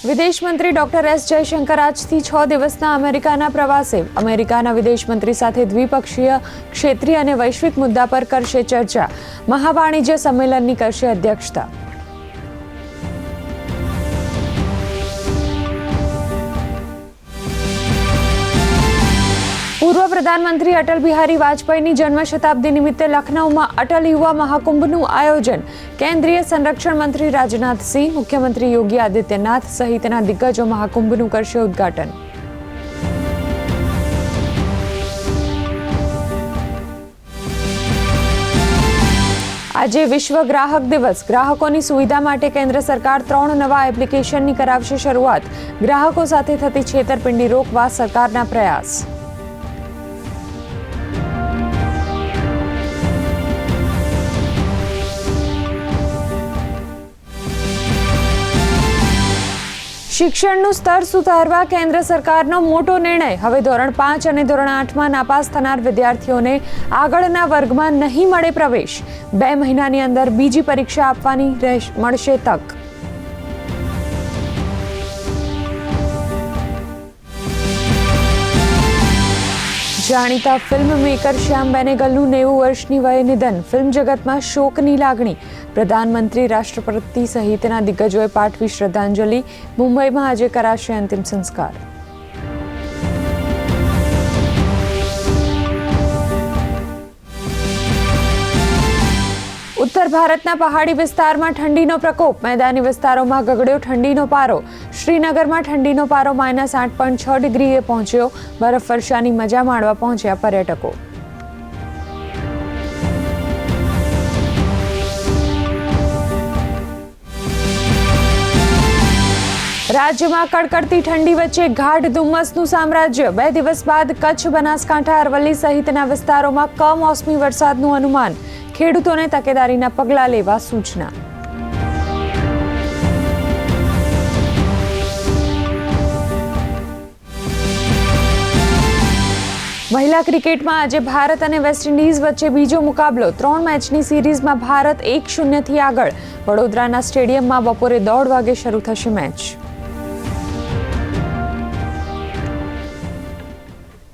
વિદેશ મંત્રી doctor S Jaishankar આજથી છ દિવસના અમેરિકાના પ્રવાસે અમેરિકાના વિદેશ મંત્રી સાથે દ્વિપક્ષીય, ક્ષેત્રીય અને વૈશ્વિક મુદ્દા પર કરશે ચર્ચા. મહાવાણિજ્ય સંમેલનની કરશે અધ્યક્ષતા. પ્રધાનમંત્રી અટલ બિહારી વાજપેયીની જન્મ શતાબ્દી નિમિત્તે લખનૌમાં અટલ યુવા મહાકુંભનું આયોજન. કેન્દ્રીય સંરક્ષણ મંત્રી રાજનાથસિંહ મુખ્યમંત્રી યોગી આદિત્યનાથ સહિતના દિગ્ગજો મહાકુંભનું કરશે ઉદ્ઘાટન. આજે વિશ્વ ગ્રાહક દિવસ. ગ્રાહકોની સુવિધા માટે કેન્દ્ર સરકાર ત્રણ નવા એપ્લિકેશનની કરાવશે શરૂઆત. ગ્રાહકો સાથે થતી છેતરપિંડી રોકવા સરકારના પ્રયાસ. શિક્ષણનું સ્તર સુધારવા કેન્દ્ર સરકારનો મોટો નિર્ણય. હવે ધોરણ પાંચ અને ધોરણ આઠમાં નાપાસ થનાર વિદ્યાર્થીઓને આગળના વર્ગમાં નહીં મળે પ્રવેશ. બે મહિનાની અંદર બીજી પરીક્ષા આપવાની મળશે તક. જાણીતા ફિલ્મ મેકર શ્યામ બેનેગલનું નેવું વર્ષની વયે નિધન. ફિલ્મ જગતમાં શોકની લાગણી. પ્રધાનમંત્રી રાષ્ટ્રપતિ સહિતના દિગ્ગજોએ પાઠવી શ્રદ્ધાંજલિ. મુંબઈમાં આજે કરાશે અંતિમ સંસ્કાર. ઉત્તર ભારતના પહાડી વિસ્તારમાં ઠંડીનો પ્રકોપ. મેદાની વિસ્તારોમાં ગગડ્યો ઠંડીનો પારો. શ્રીનગરમાં ઠંડીનો પારો માઇનસ આઠ પોઈન્ટ છ ડિગ્રીએ પહોંચ્યો. બરફવર્ષાની મજા માણવા પહોંચ્યા પર્યટકો. રાજ્યમાં કડકડતી ઠંડી વચ્ચે ગાઢ ધુમ્મસનું સામ્રાજ્ય. બે દિવસ બાદ કચ્છ, બનાસકાંઠા, અરવલ્લી સહિતના વિસ્તારોમાં કમોસમી વરસાદનું અનુમાન. ખેડૂતોને તકેદારીના પગલાં લેવા સૂચના. મહિલા ક્રિકેટમાં આજે ભારત અને વેસ્ટ ઇન્ડિઝ વચ્ચે બીજો મુકાબલો. ત્રણ મેચની સિરીઝમાં ભારત એક શૂન્યથી આગળ. વડોદરાના સ્ટેડિયમમાં બપોરે દોઢ વાગે શરૂ થશે મેચ.